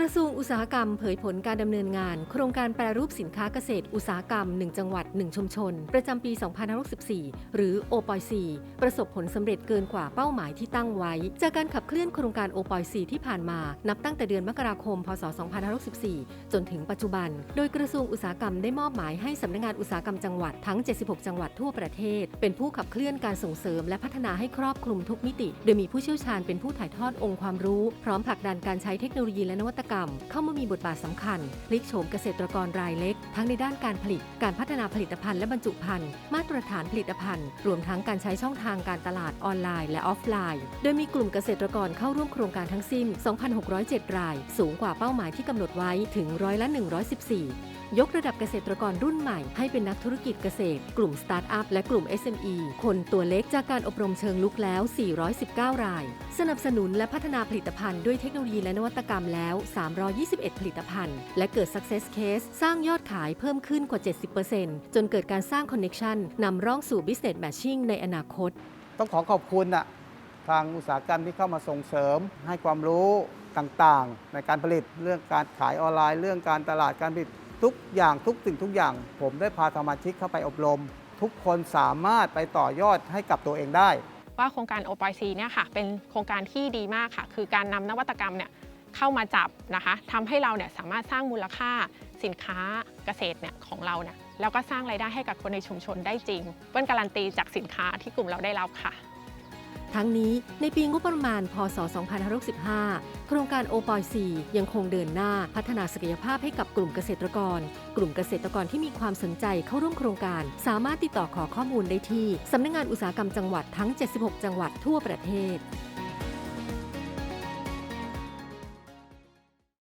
กระทรวงอุตสาหกรรมเผยผลการดำเนินงาน โครงการแปรรูปสินค้าเกษตรอุตสาหกรรม 1 จังหวัด 1 ชุมชน ประจำปี 2564 หรือ o p o i 4ประสบผลสำเร็จเกินกว่าเป้าหมายที่ตั้งไว้ จากการขับเคลื่อนโครงการ o p o i 4ที่ผ่านมา นับตั้งแต่เดือนมกราคม พศ 2564 จนถึงปัจจุบัน โดยกระทรวงอุตสาหกรรมได้มอบหมายให้สำนักงานอุตสาหกรรมจังหวัดทั้ง 76 จังหวัดทั่วประเทศ เป็นผู้ขับเคลื่อนการส่งเสริม และพัฒนาให้ครอบคลุมทุกมิติ โดยมีผู้เชี่ยวชาญเป็นผู้ถ่ายทอดองค์ความรู้ พร้อมผลักดันการใช้เทคโนโลยีและนวัตกรรม เข้ามามีบทบาทสำคัญพลิกโฉมเกษตรกรรายเล็ก ทั้งในด้านการผลิต การพัฒนาผลิตภัณฑ์และบรรจุภัณฑ์มาตรฐานผลิตภัณฑ์ รวมทั้งการใช้ช่องทางการตลาดออนไลน์และออฟไลน์ โดยมีกลุ่มเกษตรกรเข้าร่วมโครงการทั้งสิ้น 2,607 ราย สูงกว่าเป้าหมายที่กำหนดไว้ถึงร้อยละ 114ยกระดับเกษตรกรรุ่นใหม่ให้เป็นนักธุรกิจเกษตร กลุ่มสตาร์ทอัพและกลุ่ม SME คนตัวเล็กจากการอบรมเชิงลุกแล้ว 419 ราย สนับสนุนและพัฒนาผลิตภัณฑ์ด้วยเทคโนโลยีและนวัตกรรมแล้ว321 ผลิตภัณฑ์ และเกิด success case สร้างยอดขายเพิ่มขึ้นกว่า 70%จนเกิดการสร้าง connection นำร่องสู่ business matching ในอนาคต ต้องขอขอบคุณน่ะทางอุตสาหกรรมที่เข้ามาส่งเสริม ให้ความรู้ต่างๆ ในการผลิตเรื่องการขายออนไลน์ เรื่องการตลาดการผลิตทุกอย่างทุกสิ่งทุกอย่าง ผมได้พาสมาชิกเข้าไปอบรม ทุกคนสามารถไปต่อยอดให้กับตัวเองได้ ว่าโครงการ o p i c เนี่ยค่ะเป็นโครงการที่ดีมากค่ะ คือการนำนวัตกรรมเนี่ย เข้ามาจับนะคะทำให้เราเนี่ยสามารถสร้างมูลค่าสินค้าเกษตรเนี่ยของเราเนี่ยแล้วก็สร้างรายได้ให้กับคนในชุมชนได้จริงเปิ้ลการันตีจากสินค้าที่กลุ่มเราได้รับค่ะ ทั้งนี้ในปีงบประมาณ พศ 2565 โครงการโอปอย4ยังคงเดินหน้าพัฒนาศักยภาพให้กับกลุ่มเกษตรกร กลุ่มเกษตรกรที่มีความสนใจเข้าร่วมโครงการ สามารถติดต่อขอข้อมูลได้ที่สำนักงานอุตสาหกรรมจังหวัดทั้ง 76 จังหวัดทั่วประเทศ